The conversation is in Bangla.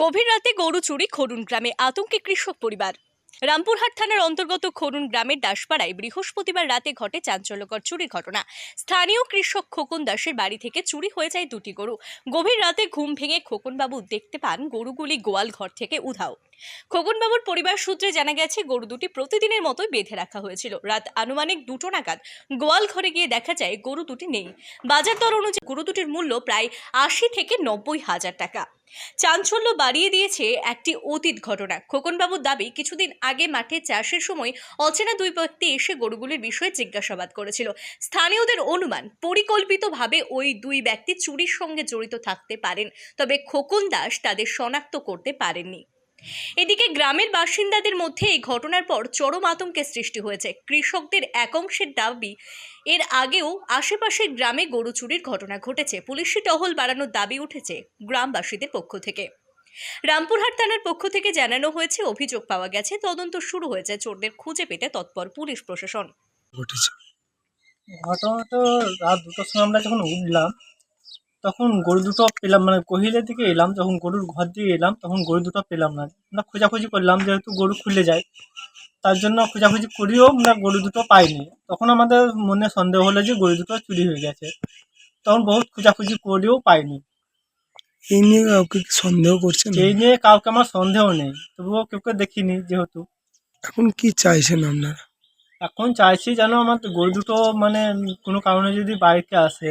গভীর রাতে গরু চুরি খরুন গ্রামে আতঙ্কে কৃষক পরিবার। রামপুরহাট থানার অন্তর্গত খরুন গ্রামের দাসপাড়ায় বৃহস্পতিবার রাতে ঘটে চাঞ্চল্যকর চুরির ঘটনা। স্থানীয় কৃষক খোকন দাসের বাড়ি থেকে চুরি হয়ে যায় দুটি গরু। গভীর রাতে ঘুম ভেঙে খোকনবাবু দেখতে পান গরুগুলি গোয়াল ঘর থেকে উধাও। খোকনবাবুর পরিবার সূত্রে জানা গেছে, গরু দুটি প্রতিদিনের মতোই বেঁধে রাখা হয়েছিল। রাত আনুমানিক দুটো নাগাদ গোয়াল ঘরে গিয়ে দেখা যায় গরু দুটি নেই। বাজার দর অনুযায়ী গরু দুটির মূল্য প্রায় আশি থেকে নব্বই হাজার টাকা। চাঞ্চল্য বাড়িয়ে দিয়েছে একটি অতীত ঘটনা। খোকনবাবুর দাবি, কিছুদিন আগে মাঠে চাষের সময় অচেনা দুই ব্যক্তি এসে গরুগুলির বিষয়ে জিজ্ঞাসাবাদ করেছিল। স্থানীয়দের অনুমান, পরিকল্পিতভাবে ওই দুই ব্যক্তি চুরির সঙ্গে জড়িত থাকতে পারেন, তবে খোকন দাস তাদের শনাক্ত করতে পারেননি। এদিকে গ্রামের বাসিন্দাদের মধ্যে এই ঘটনার পর চরম আতঙ্কের সৃষ্টি হয়েছে। কৃষকদের এক অংশের দাবি, এর আগেও আশেপাশের গ্রামে গরু চুরির ঘটনা ঘটেছে। পুলিশি টহল বাড়ানোর দাবি উঠেছে গ্রামবাসীদের পক্ষ থেকে। রামপুরহাট থানার পক্ষ থেকে জানানো হয়েছে, অভিযোগ পাওয়া গেছে, তদন্ত শুরু হয়েছে। চোরদের খুঁজে পেতে তৎপর পুলিশ প্রশাসন। ঘটেছে ঘটনাটা রাত দুটোর সময় আমরা যখন উঠলাম তখন গরু দুটো পেলাম মানে কহিলের দিকে এলাম যখন গরুর ঘর দিয়ে এলাম তখন গরু দুটো পেলাম না। আমরা খোঁজাখুঁজি করলাম যেহেতু গরু খুলে যায় তার জন্য খোঁজাখুঁজি করিও আমরা গরু দুটো পাইনি। তখন আমাদের মনে সন্দেহ হলো যে গরু দুটো চুরি হয়ে গেছে। তখন বহুত খোঁজাখুঁজি করেও পাইনি। এই নিয়ে কাউকে সন্দেহ করছেন? এই নিয়ে কাউকে আমার সন্দেহ নেই তবুও কেউকে দেখিনি যেহেতু। এখন কি চাইছেন আপনারা? এখন চাইছি যেন আমার গরু দুটো মানে কোনো কারণে যদি বাড়িতে আসে